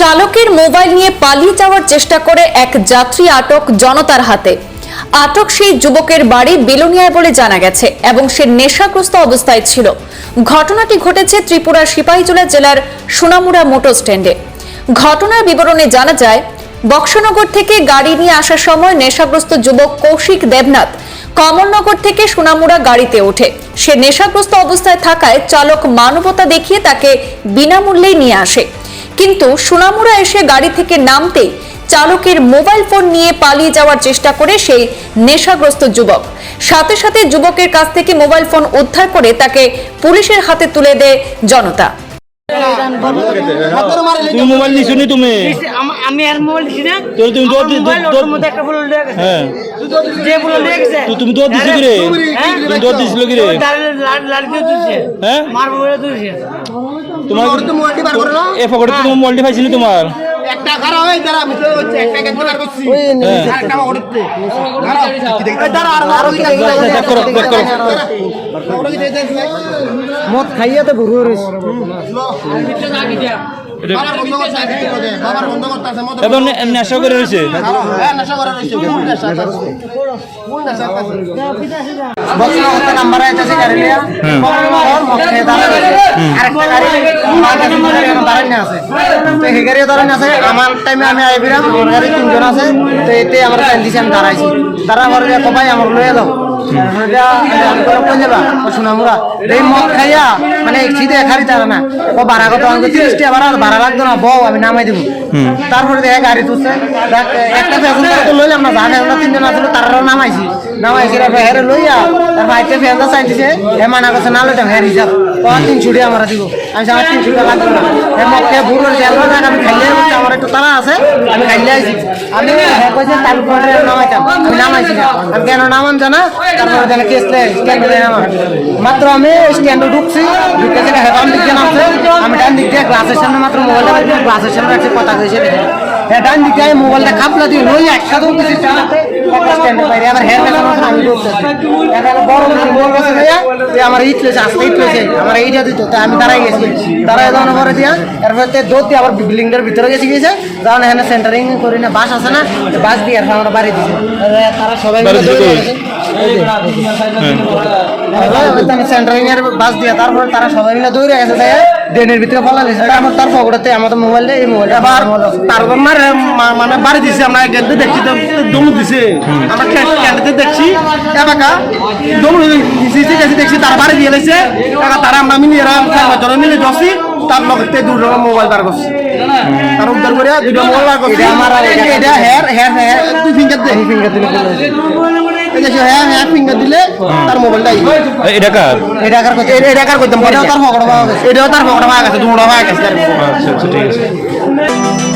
চালকের মোবাইল নিয়ে পালিয়ে যাওয়ার চেষ্টা করে এক যাত্রী আটক জনতার হাতে। আটক সেই যুবকের বাড়ি বেলোনিয়ায় বলে জানা গেছে এবং সে নেশাগ্রস্ত অবস্থায় ছিল। ঘটনাটি ঘটেছে ত্রিপুরার সিপাহীজলা জেলার সোনামুড়া মোটর স্ট্যান্ডে। ঘটনার বিবরণে জানা যায়, বক্সনগর থেকে গাড়ি নিয়ে আসার সময় নেশাগ্রস্ত যুবক কৌশিক দেবনাথ কমলনগর থেকে সোনামুড়া গাড়িতে ওঠে। সে নেশাগ্রস্ত অবস্থায় থাকায় চালক মানবতা দেখিয়ে তাকে বিনামূল্যেই নিয়ে আসে। কিন্তু সোনামুড়া এসে গাড়ি থেকে নামতেই চালকের মোবাইল ফোন নিয়ে পালিয়ে যাওয়ার চেষ্টা করে সেই নেশাগ্রস্ত যুবক। সাথে সাথে যুবকের কাছ থেকে মোবাইল ফোন উদ্ধার করে তাকে পুলিশের হাতে তুলে দেয় জনতা। তুমি মোবাইল নিছো তুমি? আম- আর মোবাইল দিছি না। তোর তুমি দৌড় আমার দি- মোবাইল দৌড়- ওর মধ্যে একটা ফুল লেগে গেছে। হ্যাঁ। যে ফুল লেগে গেছে। তো তুমি দৌড় দিছো কি রে হ্যাঁ? তুমি দৌড় দিছিল কি রে হ্যাঁ? মার তোমার এ পকেটে তুমি মোবাইলটি পাইছিলি তোমার? একটা খারাপ হয় দাঁড়া আমি তো হচ্ছে একটা কেন বার করছি। হ্যাঁ। একটা পকেটে দাঁড়া। দাঁড়া আর আর ওই চেক করো চেক করো মদ খাইয়া তো রইছ এবং নেশা করে রয়েছে। আমার টাইমে আমি আইবিরাম আমার গাড়ি তিনজন আছে। তো এতে আমার টাইম দিছে আমি দাঁড়াইছি। দাঁড়া পরে কবাই আমার লয়ে দাও সোনামুরা এই মদ খাইয়া মানে সিধে খারি তারা না ও ভাড়া কত আমাকে তিরিশটি আবার আর ভাড়া লাগতো না বউ আমি নামাই দিব তারপরে দেখে গাড়ি তুলছে। একটা তো লইলাম না প্যাসেঞ্জার তিনজন আছিল তারাও নামাইছি নামাইছি হেরে লইয়া, তার ভাইতে প্যাসেঞ্জার চাই দিছে হে মানা করছে, না লইতাম হ্যাঁ হিসাব। তো তিন ছুটি আমার দিব। আমি আমার তিন ছুটি লাগবে না। হে মদ খেয়ে ভুল করে জেল আমি খাইলে আমার একটু তারা আছে, আমি খাইলে আইছি। আমি হ্যাঁ কইছে তারপরে নামাইতাম। আমি নামাইছি না। আমি কেন নামান জানা? তারপরে যেন কেস স্ট্যান্ডে নামা মাত্র আমি স্ট্যান্ডে ঢুকছি, ঢুকে সেটা হেডান দিক নামছে। আমি ডান দিক দিয়ে সামনে মাত্র মোবাইলটা রাখছি গ্লাসের সামনে রাখছি কথা কইছে হ্যাঁ ডান দিক দিয়ে মোবাইলটা খাপলা দিয়ে লই একসাথে উঠেছি বাইরে আবার হেয়ার মেশিন মাত্র আমি বড় মেশিন যে আমার ইট লেছে আমার এইটা দিত তো আমি দাঁড়াই গেছি। দাঁড়াই যাওয়ার পরে দিয়া এরপর দৌড় দিয়ে আবার বিল্ডিংটার ভিতরে গেছি গেছে এখানে সেন্টারিং করি না বাস আছে না বাস দিয়ে এরপর আমরা বাড়ি দিছি। তারা সবাই মিলে দৌড়ে গেছে। সেন্টারিং এর বাস দিয়ে তারপরে তারা সবাই মিলে দৌড়ে গেছে তাই ড্রেনের ভিতরে ফলা দিয়েছে আমার তার পকেটে আমাদের মোবাইল এই মোবাইল আবার তারপর মারে মা- মানে বাড়ি দিছে আমরা গেলতে দেখছি তো দমু দিছে। আমরা ক্যান্ডিতে দেখছি এলাকা দমু দিছে গেছি দেখছি তার বাড়ি দিয়ে দিয়েছে তারা আমরা মিলে এরা জন মিলে যাচ্ছি তার লগতে দুটো মোবাইল বার করছি। তার উদ্ধার করে দুটো মোবাইল বার করছি। আমার এটা হেয়ার হেয়ার হেয়ার দুই ফিঙ্গার দে। ফিঙ্গার দিলে এই যে ফিঙ্গার দিলে তার মোবাইলটা এটা কার? এটা কার কইতে এটা কার এটাও তার পাওয়া গেছে দুটো পাওয়া গেছে আচ্ছা আচ্ছা ঠিক আছে।